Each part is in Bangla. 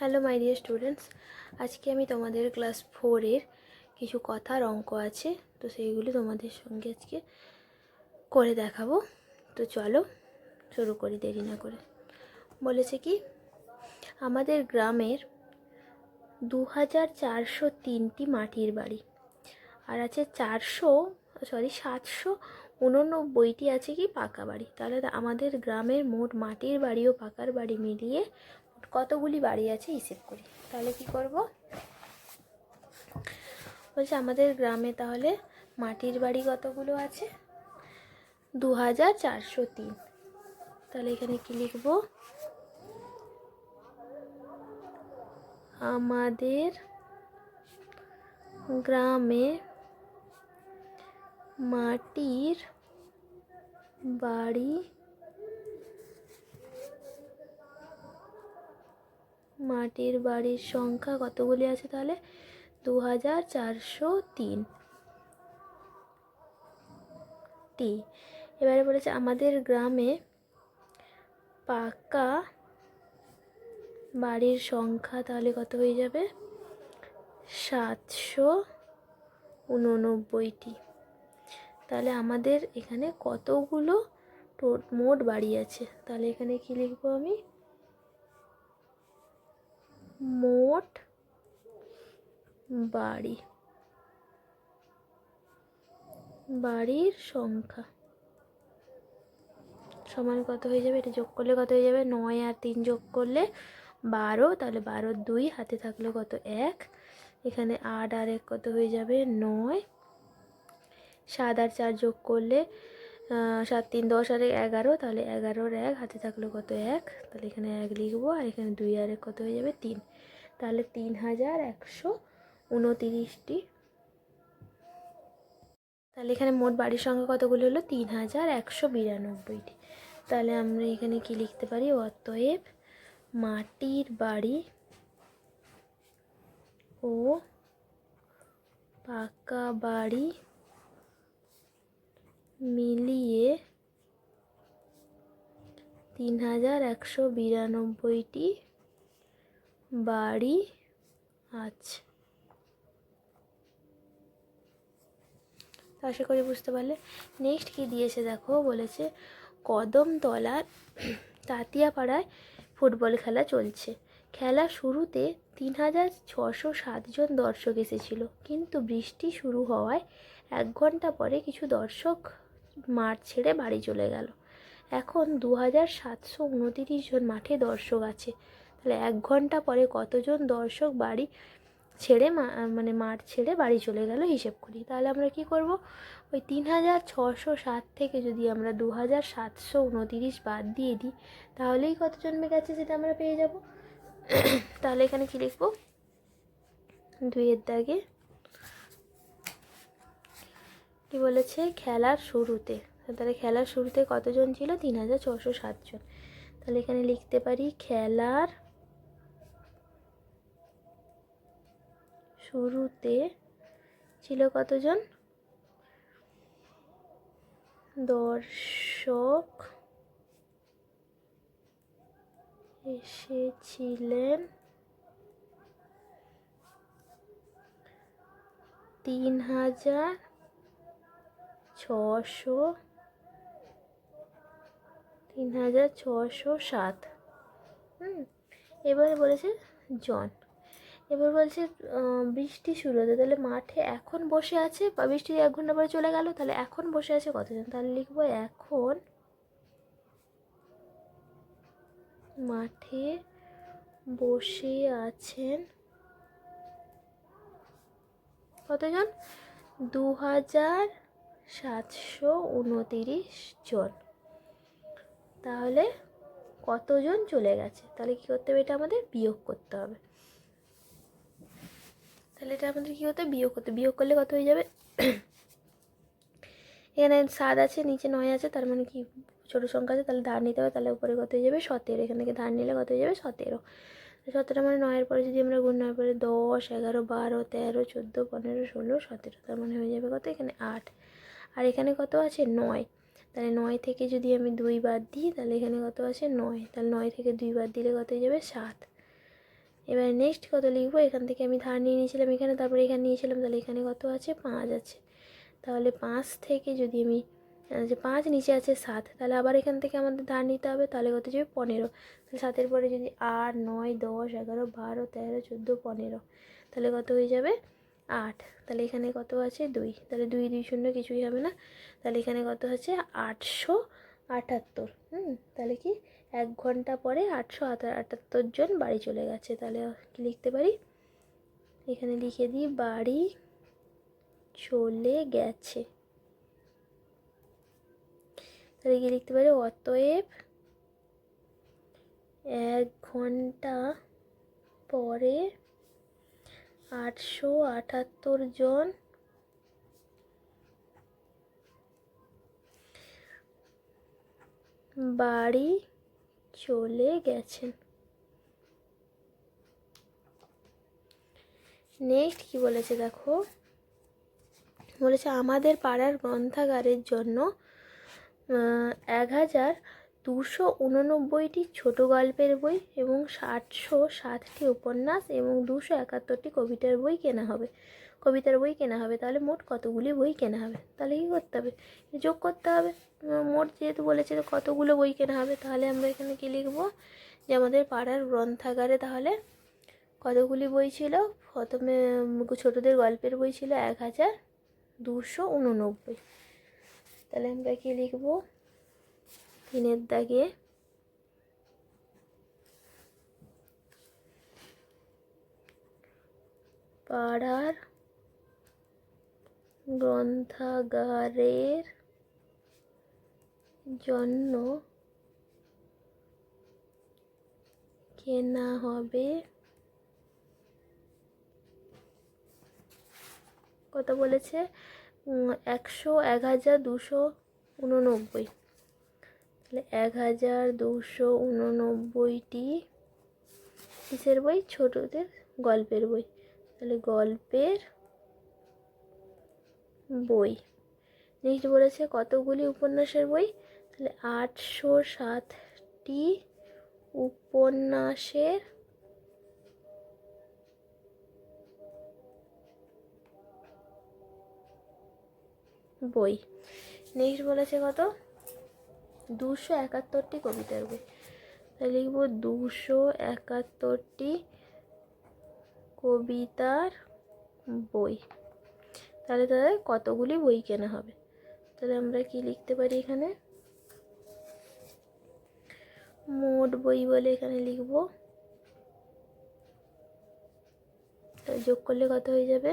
হ্যালো মাই ডিয়ার স্টুডেন্টস আজকে আমি তোমাদের ক্লাস ফোরের কিছু কথার অঙ্ক আছে, তো সেইগুলি তোমাদের সঙ্গে আজকে করে দেখাবো। তো চলো, শুরু করি, দেরি না করে। বলেছে কি, আমাদের গ্রামের দু হাজার চারশো তিনটি মাটির বাড়ি, আর আছে চারশো সরি সাতশো উননব্বইটি আছে কি পাকা বাড়ি। তাহলে আমাদের গ্রামের মোট মাটির বাড়ি ও পাকার বাড়ি মিলিয়ে কতগুলি বাড়ি আছে হিসেব করি। তাহলে কি করব? বলছে আমাদের গ্রামে তাহলে মাটির বাড়ি কতগুলো আছে? দু হাজার চারশো তিন। তাহলে এখানে কি লিখব? আমাদের গ্রামে মাটির বাড়ি মাটির বাড়ির সংখ্যা কতগুলি আছে তাহলে? দু হাজার চারশো তিন। টি। এবারে বলেছে, আমাদের গ্রামে পাকা বাড়ির সংখ্যা তাহলে কত হয়ে যাবে? সাতশো উননব্বইটি। তাহলে আমাদের এখানে কতগুলো মোট বাড়ি আছে? তাহলে এখানে কি লিখব আমি? মোট বাড়ি, বাড়ির সংখ্যা। সমান কত হয়ে যাবে? এটা যোগ করলে কত হয়ে যাবে? নয় আর তিন যোগ করলে বারো, তাহলে বারো দুই, হাতে থাকলে কত? এক। এখানে আট আর এক কত হয়ে যাবে? নয়। সাত আর চার যোগ করলে সাত, তিন, দশ আর এগারো, তাহলে এগারোর এক, হাতে থাকল কত এক? তাহলে এখানে এক লিখব, আর এখানে দুই আর এক কত হয়ে যাবে? তিন। তাহলে তিন হাজার একশো উনতিরিশটি। তাহলে এখানে মোট বাড়ির সংখ্যা কতগুলো হলো? তিন হাজার একশো বিরানব্বইটি। তাহলে আমরা এখানে কি লিখতে পারি? অতএব মাটির বাড়ি ও পাকা বাড়ি মিলিয়ে তিন হাজার একশো বিরানব্বইটি বাড়ি আছে। আশা করি বুঝতে পারলে। নেক্সট কি দিয়েছে দেখো? বলেছে, কদমতলার তাতিয়াপাড়ায় ফুটবল খেলা চলছে। খেলা শুরুতে তিন হাজার ছশো সাতজন দর্শক এসেছিল। কিন্তু বৃষ্টি শুরু হওয়ায় এক ঘণ্টা পরে কিছু দর্শক মাঠ ছেড়ে বাড়ি চলে গেল। এখন দু হাজার সাতশো উনতিরিশ জন মাঠে দর্শক আছে। তাহলে এক ঘণ্টা পরে কতজন দর্শক বাড়ি ছেড়ে মানে মাঠ ছেড়ে বাড়ি চলে গেল হিসেব করি। তাহলে আমরা কি করব? ওই তিন হাজার ছশো সাত থেকে যদি আমরা দু হাজার সাতশো উনতিরিশ বাদ দিয়ে দিই, তাহলেই কত জন্মে গেছে সেটা আমরা পেয়ে যাব। তাহলে এখানে কি লিখব? দুইয়ের দাগে কি বলেছে? খেলার শুরুতে। তাহলে খেলার শুরুতে কতজন ছিল? তিন হাজার ছশো সাতজন তাহলে এখানে লিখতে পারি, খেলার শুরুতে ছিল কতজন? দর্শক এসেছিলেন তিন হাজার ছশো তিন হাজার ছশো সাত। হুম, এবারে বলেছে জন। এবার বলছে বৃষ্টি শুরু হতে, তাহলে মাঠে এখন বসে আছে? বা বৃষ্টি এক ঘণ্টা পরে চলে গেল, তাহলে এখন বসে আছে কতজন? তাহলে লিখব এখন মাঠে বসে আছেন কতজন? দু হাজার সাতশো উনতিরিশ জন। তাহলে কতজন চলে গেছে? তাহলে কী করতে হবে? এটা আমাদের বিয়োগ করতে হবে। তাহলে এটা আমাদের কী হতে বিয়োগ করতে বিয়োগ করলে কত হয়ে যাবে? এখানে সাত আছে, নিচে নয় আছে, তার মানে কি? ছোটো সংখ্যা আছে, তাহলে ধার নিতে হবে, তাহলে উপরে কত হয়ে যাবে? সতেরো। এখান থেকে ধার নিলে কত হয়ে যাবে? সতেরো। সতেরো মানে নয়ের পরে যদি আমরা গুণ নয় পরে দশ, এগারো, বারো, তেরো, চোদ্দ, পনেরো, ষোলো, সতেরো। তার মানে হয়ে যাবে কত? এখানে আট। আর এখানে কত আছে? নয়। তাহলে নয় থেকে যদি আমি দুই বাদ দিই, তাহলে এখানে কত আছে? নয়। তাহলে নয় থেকে দুই বাদ দিলে কত হয়ে যাবে? সাত। এবার নেক্সট কত লিখব? এখান থেকে আমি ধার নিয়ে নিয়েছিলাম এখানে, তারপরে এখানে নিয়েছিলাম, তাহলে এখানে কত আছে? পাঁচ আছে। তাহলে পাঁচ থেকে যদি আমি যে পাঁচ নিচে আছে সাত, তাহলে আবার এখান থেকে আমাদের ধার নিতে হবে, তাহলে কত যাবে? পনেরো। তাহলে সাতের পরে যদি আট, নয়, দশ, এগারো, বারো, তেরো, চোদ্দ, পনেরো, তাহলে কত হয়ে যাবে? আট। তাহলে এখানে কত আছে? দুই। তাহলে দুই দুই শূন্য কিছুই হবে না। তাহলে এখানে কত আছে আটশো আটাত্তর। হুম, তাহলে কি? এক ঘণ্টা পরে আটশো আটাত্তর জন বাড়ি চলে গেছে। তাহলে কি লিখতে পারি? এখানে লিখে দিই, বাড়ি চলে গেছে। তাহলে কি লিখতে পারি? অতএব এক ঘণ্টা পরে আটশো আটাত্তর জন। বাড়ি চলে গেছেন। নেক্সট কি বলেছে দেখো? বলেছে, আমাদের পাড়ার গ্রন্থাগারের জন্য এক হাজার দুশো উননব্বইটি ছোটো গল্পের বই এবং সাতশো ষাটটি উপন্যাস এবং দুশো একাত্তরটি কবিতার বই কেনা হবে। কবিতার বই কেনা হবে, তাহলে মোট কতগুলি বই কেনা হবে? তাহলে কী করতে হবে? যোগ করতে হবে। মোট যেহেতু বলেছে কতগুলো বই কেনা হবে, তাহলে আমরা এখানে কী লিখব? যে আমাদের পাড়ার গ্রন্থাগারে তাহলে কতগুলি বই ছিল? প্রথমে ছোটদের গল্পের বই ছিল এক হাজার দুশো উননব্বই। তাহলে আমরা কী লিখব? তিনের দাগে। পাড়ার গ্রন্থাগারের জন্য কেনা হবে কত বলেছে? একশো এক হাজার দুশো উননব্বই। তাহলে এক হাজার দুশো উননব্বইটি কিসের বই? ছোটদের গল্পের বই। তাহলে গল্পের বই। নেক্সট বলেছে কতগুলি উপন্যাসের বই? তাহলে আটশো সাতটি উপন্যাসের বই। নেক্সট বলেছে কত? দুশো একাত্তরটি কবিতার বই। তাহলে লিখব দুশো একাত্তরটি কবিতার বই। তাহলে তাদের কতগুলি বই কেনা হবে? তাহলে আমরা কি লিখতে পারি এখানে? মোট বই বলে এখানে লিখব। যোগ করলে কত হয়ে যাবে?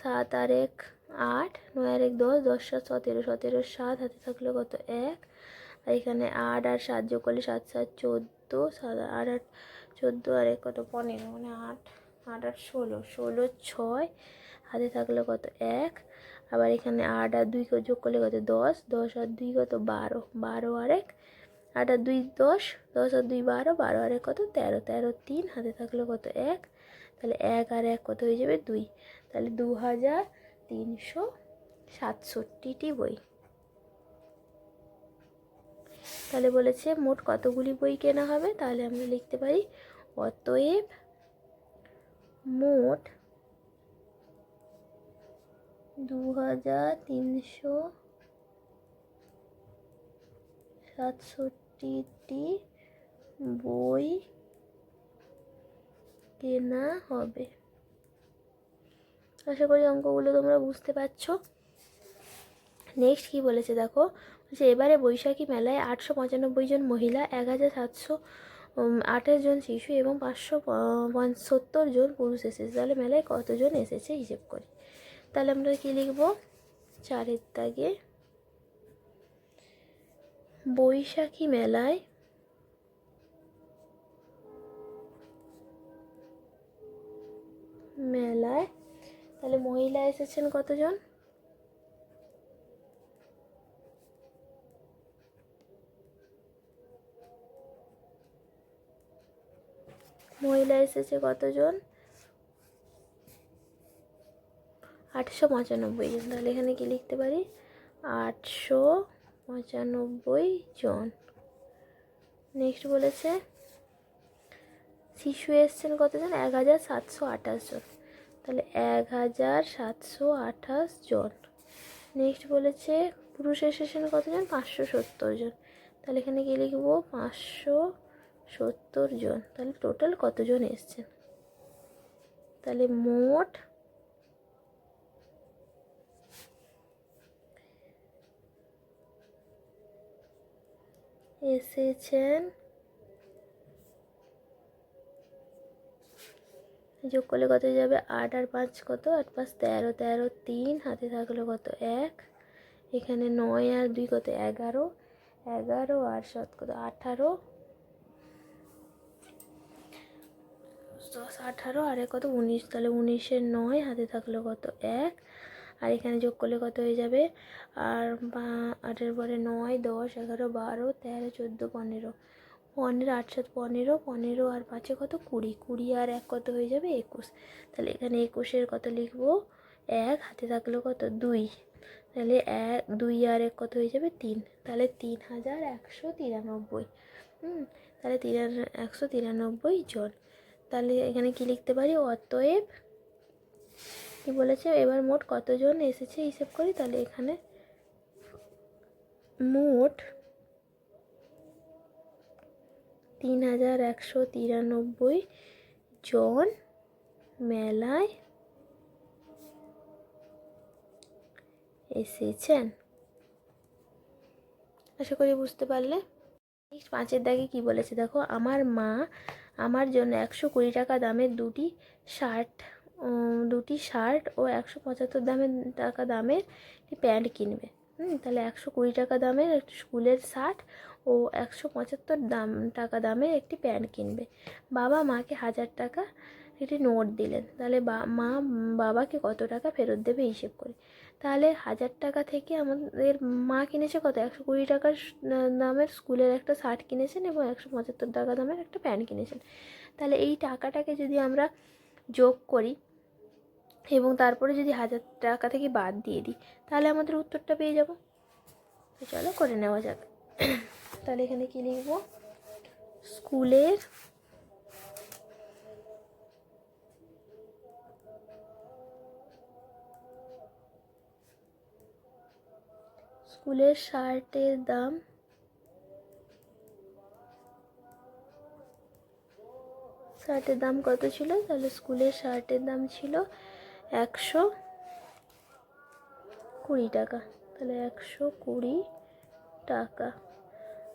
সাত আর এক আট, নয় আর এক দশ দশ সাত, সতেরো সতেরো সাত, হাতে থাকলে কত? এক। আর এখানে আট আর সাত যোগ করলে সাত সাত, চোদ্দ, সাত, আট আট, চোদ্দ আর এক কত? পনেরো মানে আট আট আট ষোলো ষোলো, ছয়, হাতে থাকলে কত? এক। আবার এখানে আট আর দুই যোগ করলে কত? দশ দশ আর দুই কত? বারো বারো আর এক। আট আর দুই দশ দশ আর দুই বারো বারো আর এক কত? তেরো তেরো তিন, হাতে থাকলে কত? এক। তাহলে এক আর এক কত হয়ে যাবে? দুই। তাহলে দু হাজার তিনশো সাতষট্টিটি বই। তাহলে বলেছে মোট কতগুলি বই কেনা হবে? তাহলে আমরা লিখতে পারি, অতএব মোট দু হাজার তিনশো সাতষট্টিটি বই কেনা হবে। আশা করি অঙ্কগুলো তোমরা বুঝতে পারছ। নেক্সট কী বলেছে দেখো? বলছে, এবারে বৈশাখী মেলায় আটশো পঁচানব্বই জন মহিলা, এক হাজার সাতশো আঠাশ জন শিশু এবং পাঁচশো সত্তর জন পুরুষ এসেছে। তাহলে মেলায় কতজন এসেছে হিসেব করি। তাহলে আমরা কী লিখব? চারের দাগে, বৈশাখী মেলায় মেলায় তাহলে মহিলা এসেছেন কতজন? মহিলা এসেছে কতজন? আটশো পঁচানব্বই জন। তাহলে এখানে কি লিখতে পারি? আটশো পঁচানব্বই জন। নেক্সট বলেছে, শিশু এসছেন কতজন? এক হাজার সাতশো আঠাশ জন। তাহলে এক হাজার সাতশো আঠাশ জন। নেক্সট বলেছে, পুরুষ এসেছেন কতজন পাঁচশো সত্তর জন। তাহলে এখানে কি লিখব? পাঁচশো সত্তর জন। তাহলে টোটাল কতজন এসছেন তাহলে মোট এসেছেন যোগ করলে কত হয়ে যাবে? আট আর পাঁচ কত? আট পাঁচ তেরো তেরো তিন, হাতে থাকল কত? এক। এখানে নয় আর দুই কত? এগারো। এগারো আর সাত কত? আঠারো। দশ, আঠারো আর এক কত? উনিশ। তাহলে উনিশের নয়, হাতে থাকল কত? এক। আর এখানে যোগ করলে কত হয়ে যাবে? আর আটের পরে নয়, দশ, এগারো, বারো, তেরো, চোদ্দ, পনেরো। পনেরো আট সাত পনেরো পনেরো আর পাঁচে কত? কুড়ি। কুড়ি আর এক কত হয়ে যাবে? একুশ। তাহলে এখানে একুশের কত লিখব? এক। হাতে থাকল কত? দুই। তাহলে এক, দুই আর এক কত হয়ে যাবে? তিন। তাহলে তিন হাজার একশো তিরানব্বই। হুম? তাহলে তিরান, একশো তিরানব্বই জন। তাহলে এখানে কি লিখতে পারি? অতএব কি বলেছে? এবার মোট কতজন এসেছে? হিসেব করি। তাহলে এখানে মোট তিন হাজার একশো তিরানব্বই জন মেলায় এসেছেন। আশা করি বুঝতে পারলে। নেক্সট পাঁচের দাগে কি বলেছে? দেখো, আমার মা আমার জন্য একশো কুড়ি টাকা দামের দুটি শার্ট দুটি শার্ট ও একশো পঁচাত্তর দামের টাকা দামের প্যান্ট কিনবে। হুম, তাহলে একশো কুড়ি টাকা দামের একটি স্কুলের শার্ট ও একশো পঁচাত্তর দাম, টাকা দামের একটি প্যান্ট কিনবে। বাবা মাকে হাজার টাকা একটি নোট দিলেন। তাহলে বা, মা বাবাকে কত টাকা ফেরত দেবে হিসেব করে। তাহলে হাজার টাকা থেকে আমাদের মা কিনেছে কত? একশো কুড়ি টাকার দামের স্কুলের একটা শার্ট কিনেছেন এবং একশো পঁচাত্তর টাকা দামের একটা প্যান্ট কিনেছেন। তাহলে এই টাকাটাকে যদি আমরা যোগ করি এবং তারপরে যদি হাজার টাকা থেকে বাদ দিয়ে দিই, তাহলে আমাদের উত্তরটা পেয়ে যাব। চলো করে নেওয়া যাক। তাহলে এখানে কি লিখব? স্কুলের স্কুলের শার্টের দাম শার্টের দাম কত ছিল? তাহলে স্কুলের শার্টের দাম ছিল একশো কুড়ি টাকা। তাহলে একশো কুড়ি টাকা।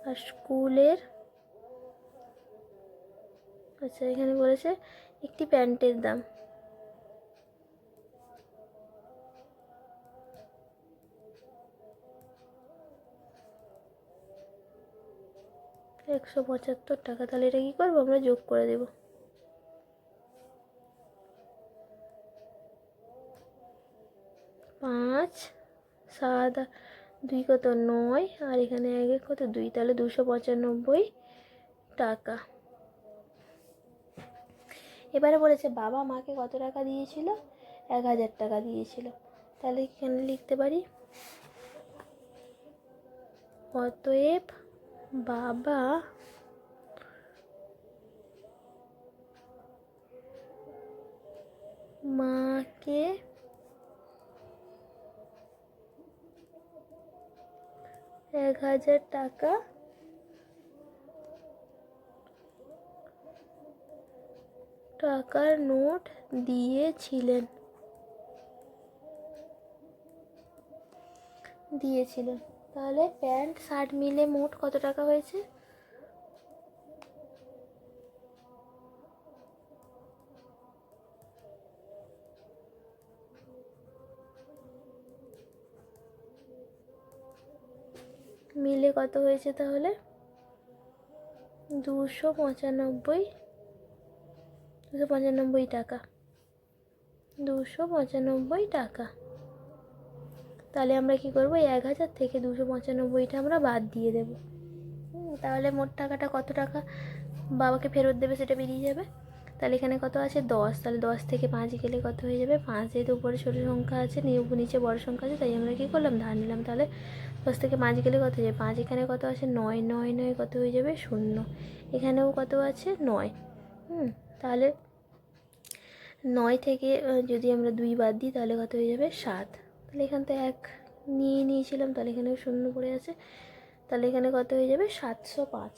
আর স্কুলের আচ্ছা এখানে বলেছে একটি প্যান্টের দাম। একশো পঁচাত্তর টাকা, তাহলে এটা কী করব? আমরা যোগ করে দেব। পাঁচ, সাত দুই কত নয়, আর এখানে এক এক কত দুই? তাহলে দুশো পঁচানব্বই টাকা। এবারে বলেছে, বাবা মাকে কত টাকা দিয়েছিল? এক হাজার টাকা দিয়েছিল। তাহলে এখানে লিখতে পারি, অতএব বাবা মাকে এক হাজার টাকা। টাকার নোট দিয়েছিলেন। দিয়েছিলেন। তাহলে প্যান্ট, শার্ট মিলে মোট কত টাকা হয়েছে? মিলে কত হয়েছে তাহলে? দুশো পঁচানব্বই দুশো পঁচানব্বই টাকা। দুশো পঁচানব্বই টাকা। তাহলে আমরা কি করব? এক হাজার থেকে দুশো পঁচানব্বইটা আমরা বাদ দিয়ে দেবো। তাহলে মোট টাকাটা কত টাকা? বাবাকে ফেরত দেবে, সেটা বেরিয়ে যাবে। তাহলে এখানে কত আছে? দশ। তাহলে দশ থেকে পাঁচ গেলে কত হয়ে যাবে? পাঁচ যেহেতু উপরে ছোটো সংখ্যা আছে নিচে বড় সংখ্যা আছে, তাই আমরা কী করলাম? ধার নিলাম। তাহলে দশ থেকে পাঁচ গেলে কত হয়ে যাবে? পাঁচ এখানে কত আছে? নয় নয় নয় কত হয়ে যাবে? শূন্য। এখানেও কত আছে? নয়। হুম, তাহলে নয় থেকে যদি আমরা দুই বাদ দিই, তাহলে কত হয়ে যাবে? সাত। তাহলে এখান থেকে এক নিয়ে নিয়েছিলাম, তাহলে এখানে শূন্য পড়ে আছে। তাহলে এখানে কত হয়ে যাবে? সাতশো পাঁচ।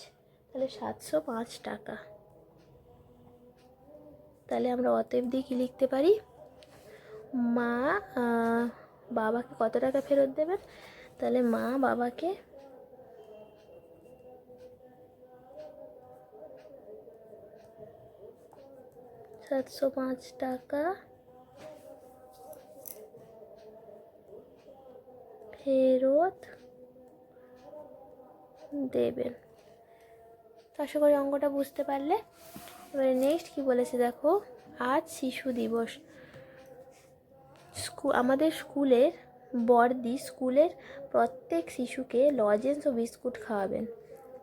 তাহলে সাতশো পাঁচ টাকা। তাহলে আমরা অতএব দিয়ে কী লিখতে পারি, মা বাবাকে কত টাকা ফেরত দেবেন? তাহলে মা বাবাকে সাতশো পাঁচ টাকা ফেরত দেবেন। আশা করি অঙ্কটা বুঝতে পারলে। এবারে নেক্সট কি বলেছে দেখো? আজ শিশু দিবস। স্কু আমাদের স্কুলের বর্দি স্কুলের প্রত্যেক শিশুকে লজেন্স ও বিস্কুট খাওয়াবেন।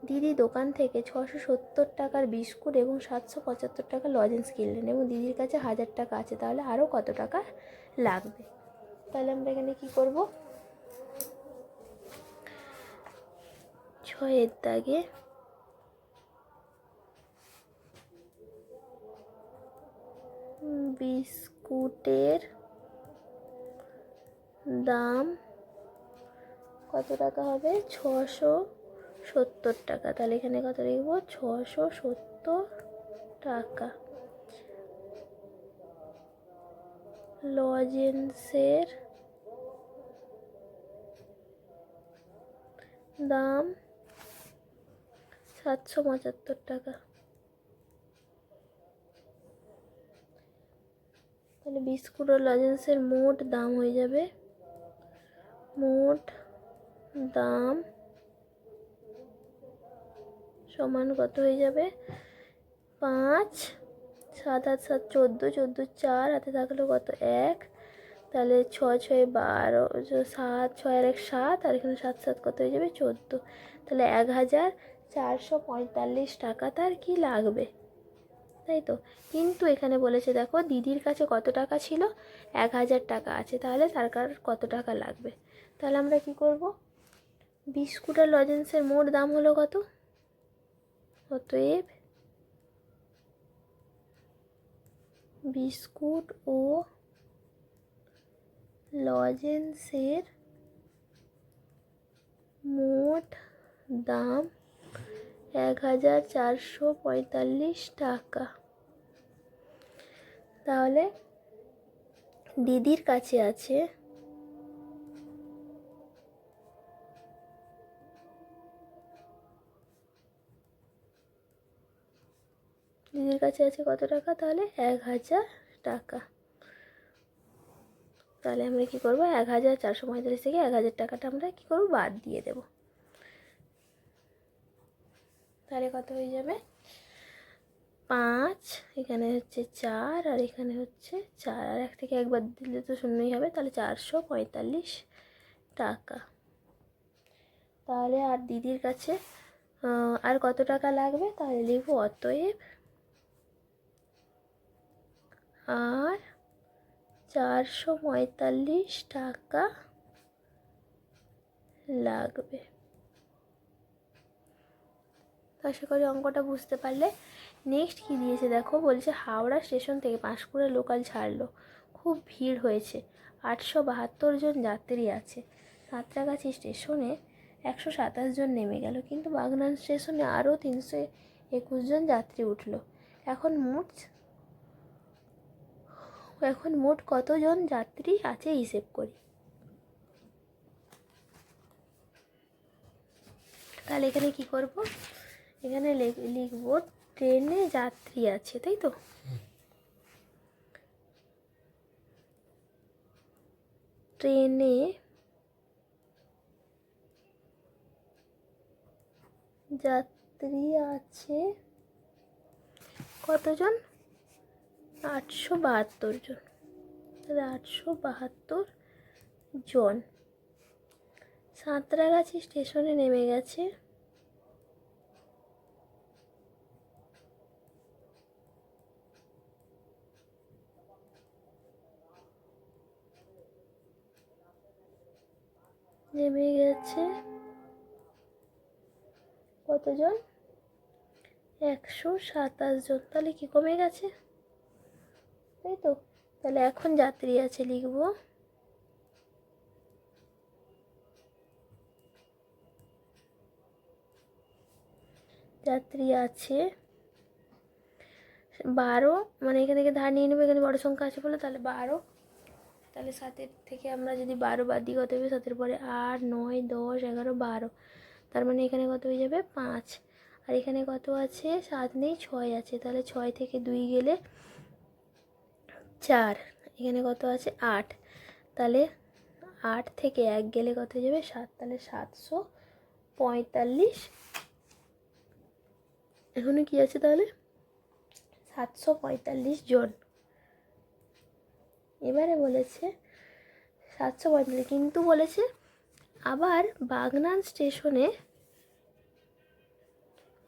দিদি দোকান থেকে ছশো সত্তর টাকার বিস্কুট এবং সাতশো পঁচাত্তর টাকার লজেন্স কিনলেন এবং দিদির কাছে হাজার টাকা আছে, তাহলে আরও কত টাকা লাগবে? তাহলে আমরা এখানে কি করব? ছয়ের দাগে বিস্কুটের দাম কত টাকা হবে? ছশো সত্তর টাকা। তাহলে এখানে কত লিখব? ছশো সত্তর টাকা। লজেন্সের দাম সাতশো পঁচাত্তর টাকা। তাহলে বিস্কুট ও লজেন্সের মোট দাম হয়ে যাবে। মোট দাম সমান কত হয়ে যাবে? পাঁচ, সাত, আট, সাত, চোদ্দ চোদ্দ, চার, হাতে থাকল কত? এক। তাহলে ছয় ছয়, বারো, সাত, ছয়, আর এক, সাত, আর এখানে সাত সাত কত হয়ে যাবে? চোদ্দ। তাহলে এক হাজার চারশো পঁয়তাল্লিশ টাকা তার কি লাগবে? তাই তো? কিন্তু এখানে বলেছে, দেখো, দিদির কাছে কত টাকা ছিল? এক হাজার টাকা আছে, তাহলে তার কার কত টাকা লাগবে? তাহলে আমরা কি করব? বিস্কুট আর লজেন্সের মোট দাম হলো কত? অতএব বিস্কুট ও লজেন্সের মোট দাম এক হাজার চারশো পঁয়তাল্লিশ টাকা। তাহলে দিদির কাছে আছে। দিদির কাছে আছে কত টাকা? তাহলে এক হাজার টাকা। তাহলে আমরা কি করব? এক হাজার চারশো পঁয়তাল্লিশ থেকে এক হাজার টাকাটা আমরা কি করব? বাদ দিয়ে দেব। তাহলে কত হয়ে যাবে? পাঁচ, এখানে হচ্ছে চার, আর এখানে হচ্ছে চার। আর এক থেকে একবার দিলে তো শূন্যই হবে, তাহলে চারশো পঁয়তাল্লিশ টাকা। তাহলে আর দিদির কাছে আর কত টাকা লাগবে? তাহলে লিখব অতএব আর চারশো পঁয়তাল্লিশ টাকা লাগবে। আশা করি অঙ্কটা বুঝতে পারলে। নেক্সট কি দিয়েছে দেখো? বলছে হাওড়া স্টেশন থেকে পাঁশকুড়া লোকাল ছাড়লো। খুব ভিড় হয়েছে। আটশো বাহাত্তর জন যাত্রী আছে। সাঁতরাগাছি স্টেশনে একশো সাতাশ জন নেমে গেল। কিন্তু বাগনান স্টেশনে আরও তিনশো একুশ জন যাত্রী উঠল। এখন মোট এখন মোট কতজন যাত্রী আছে হিসেব করি। তাহলে এখানে কি করব? এখানে লিখব, ট্রেনে যাত্রী আছে, তাই তো? ট্রেনে যাত্রী আছে কতজন? আটশো বাহাত্তর জন। তাহলে আটশো বাহাত্তর জন। সাঁতরাগাছি স্টেশনে নেমে গেছে। গেছে কতজন? একশো সাতাশ জন। তাহলে কি কমে গেছে? তাই তো, তাহলে এখন যাত্রী আছে লিখব। যাত্রী আছে বারো মানে এখান থেকে ধার নিয়ে নেব, এখানে বড় সংখ্যা আছে বলে, তাহলে বারো। তাহলে সাতের থেকে আমরা যদি বারো বাদ দিই, কত হবে? সাতের পরে আট, নয়, দশ, এগারো, বারো। তার মানে এখানে কত হয়ে যাবে? পাঁচ। আর এখানে কত আছে? সাত নেই, ছয় আছে। তাহলে ছয় থেকে দুই গেলে চার। এখানে কত আছে? আট। তাহলে আট থেকে এক গেলে কত হয়ে যাবে? সাত। তাহলে সাতশো পঁয়তাল্লিশ। এখনও কি আছে তাহলে? সাতশো পঁয়তাল্লিশ জন। এবারে বলেছে সাতশো পঁয়তাল্লিশ, কিন্তু বলেছে আবার বাগনান স্টেশনে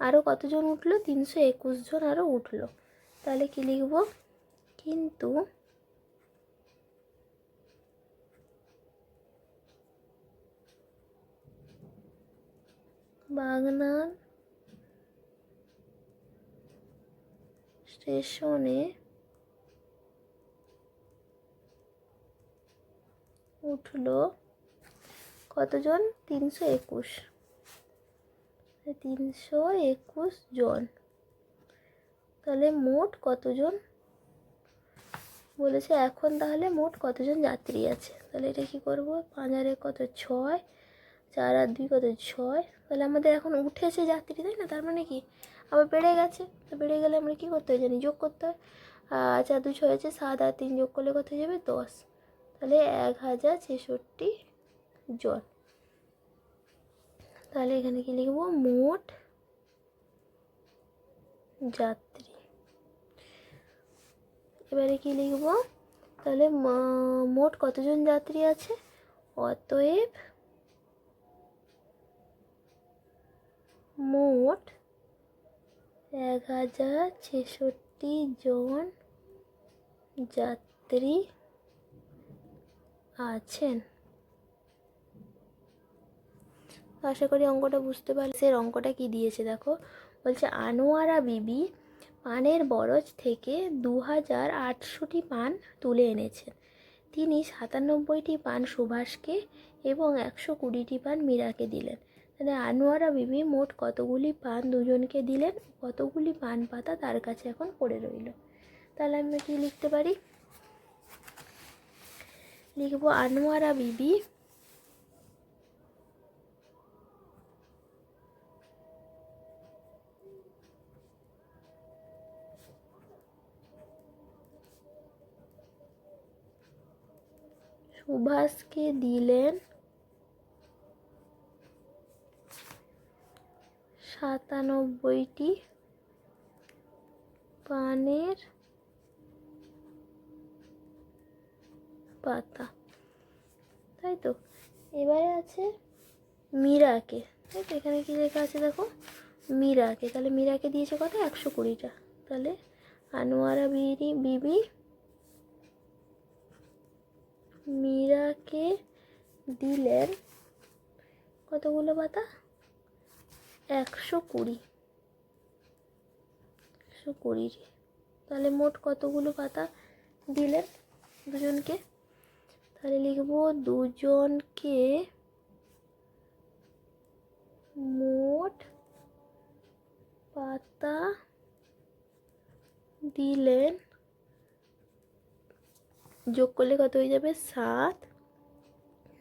আরও কতজন উঠল? তিনশো একুশ জন আরও উঠল। তাহলে কি লিখব? কিন্তু বাগনান স্টেশনে উঠল কতজন? তিনশো একুশ। তিনশো একুশ জন। তাহলে মোট কতজন? বলেছে এখন তাহলে মোট কতজন যাত্রী আছে? তাহলে এটা কী করব? পাঁচ হাজারে কত? ছয়। চার আর দুই কত? ছয়। তাহলে আমাদের এখন উঠেছে যাত্রী, তাই না? তার মানে কি? আবার বেড়ে গেছে। তো বেড়ে গেলে আমরা কী করতে হয় জানি? যোগ করতে হয়। চার দু ছয় আছে, সাত আর তিন যোগ করলে কত হয়ে যাবে? দশ। তাহলে এক হাজার ছেষট্টি জন। তাহলে এখানে কি লিখব? মোট যাত্রী। এবারে কি লিখব? তাহলে মোট কতজন যাত্রী আছে? অতএব মোট এক হাজার ছেষট্টি জন যাত্রী আছেন? আশা করি অঙ্কটা বুঝতে পারলে সে অঙ্কটা কি দিয়েছে দেখো? বলছে, আনোয়ারা বিবি পানের বরজ থেকে দু হাজার আটশোটি পান তুলে এনেছেন। তিনি সাতানব্বইটি পান সুভাষকে এবং একশো কুড়িটি পান মীরাকে দিলেন। তাহলে আনোয়ারা বিবি মোট কতগুলি পান দুজনকে দিলেন? কতগুলি পান পাতা তার কাছে এখন পড়ে রইল। তাহলে আমি কি লিখতে পারি? লিখব আনোয়ারা বিবি। সুভাষকে দিলেন সাতানব্বইটি পানের পাতা। তাই তো? এবারে আছে মীরাকে। তাই তো এখানে কি লেখা আছে দেখো? মীরাকে। তাহলে মীরাকে দিয়েছে কত? একশো কুড়িটা। তাহলে আনোয়ারা বিড়ি বিবি মীরাকে দিলেন কতগুলো পাতা? একশো কুড়ি। একশো কুড়ি তাহলে মোট কতগুলো পাতা দিলেন দুজনকে? তাহলে লিখব দুজনকে মোট পাতা দিলেন, যোগ করলে কত হয়ে যাবে? সাত।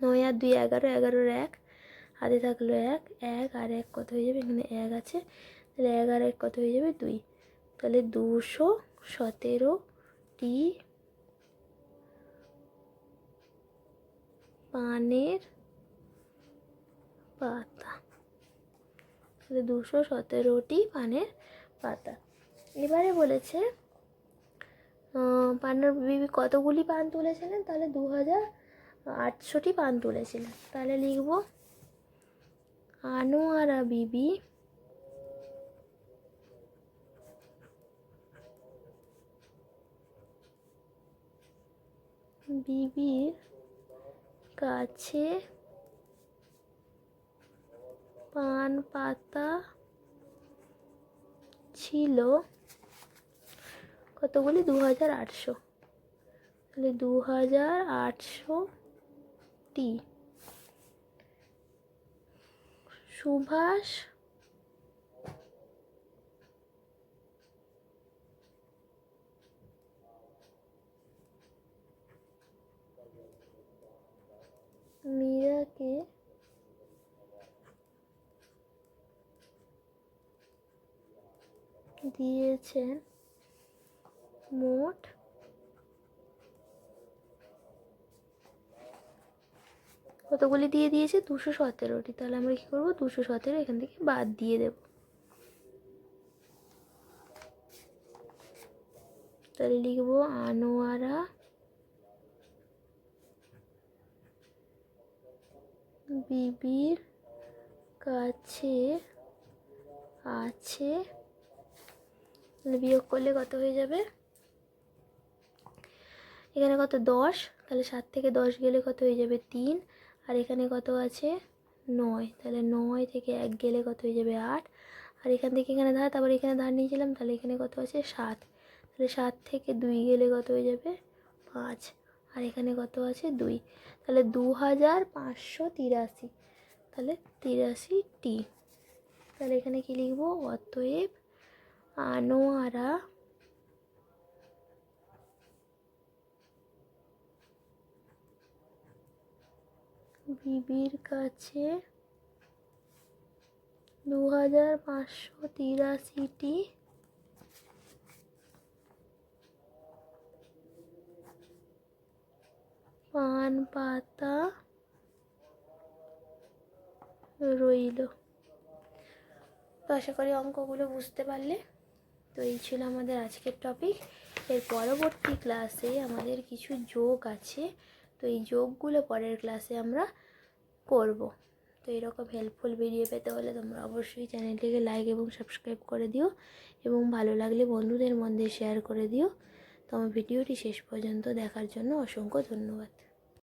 নয় আর দুই এগারো, এগারোর এক। হাতে থাকল এক এক আর এক কত হয়ে যাবে? এখানে এক আছে। তাহলে এক আর এক কত হয়ে যাবে? দুই। তাহলে দুশো সতেরোটি পানের পাতা। দুশো সতেরোটি পানের পাতা। এবারে বলেছে পানের বিবি কতগুলি পান তুলেছিলেন? তাহলে দু হাজার আটশোটি পান তুলেছিলেন। তাহলে লিখব, আনোয়ারা বিবি বিবির কাছে ছিল কতগুলি? দু হাজার আটশো। তাহলে দু হাজার আটশোটি সুভাষ মীরাকে দিয়েছেন মোট কতগুলি দিয়ে দিয়েছে? দুশো সতেরোটি। তাহলে আমরা কী করব? দুশো সতেরো এখান থেকে বাদ দিয়ে দেব। তাহলে লিখব আনোয়ারা বিবির কাছে আছে। বিয়োগ করলে কত হয়ে যাবে? এখানে কত? দশ। তাহলে সাত থেকে দশ গেলে কত হয়ে যাবে? তিন। আর এখানে কত আছে? নয়। তাহলে নয় থেকে এক গেলে কত হয়ে যাবে? আট। আর এখান থেকে এখানে ধার, তারপর এখানে ধার নিয়েছিলাম, তাহলে এখানে কত আছে? সাত। তাহলে সাত থেকে দুই গেলে কত হয়ে যাবে? পাঁচ। আর এখানে কত আছে? দুই। তাহলে দু হাজার পাঁচশো তিরাশি। তাহলে তিরাশি টি তাহলে এখানে কি লিখব? অতএব আনোয়ারা বিবির কাছে দু হাজার পাঁচশো তিরাশিটি পান পাতা রইল। তো আশা করি অঙ্কগুলো বুঝতে পারলে। তো এই ছিল আমাদের আজকের টপিক এর পরবর্তী ক্লাসে আমাদের কিছু যোগ আছে। তো এই যোগগুলো পরের ক্লাসে আমরা করব। তো এরকম হেল্পফুল ভিডিও পেতে হলে তোমরা অবশ্যই চ্যানেলটিকে লাইক এবং সাবস্ক্রাইব করে দিও। এবং ভালো লাগলে বন্ধুদের মধ্যে শেয়ার করে দিও। তো আমার ভিডিওটি শেষ পর্যন্ত দেখার জন্য অসংখ্য ধন্যবাদ।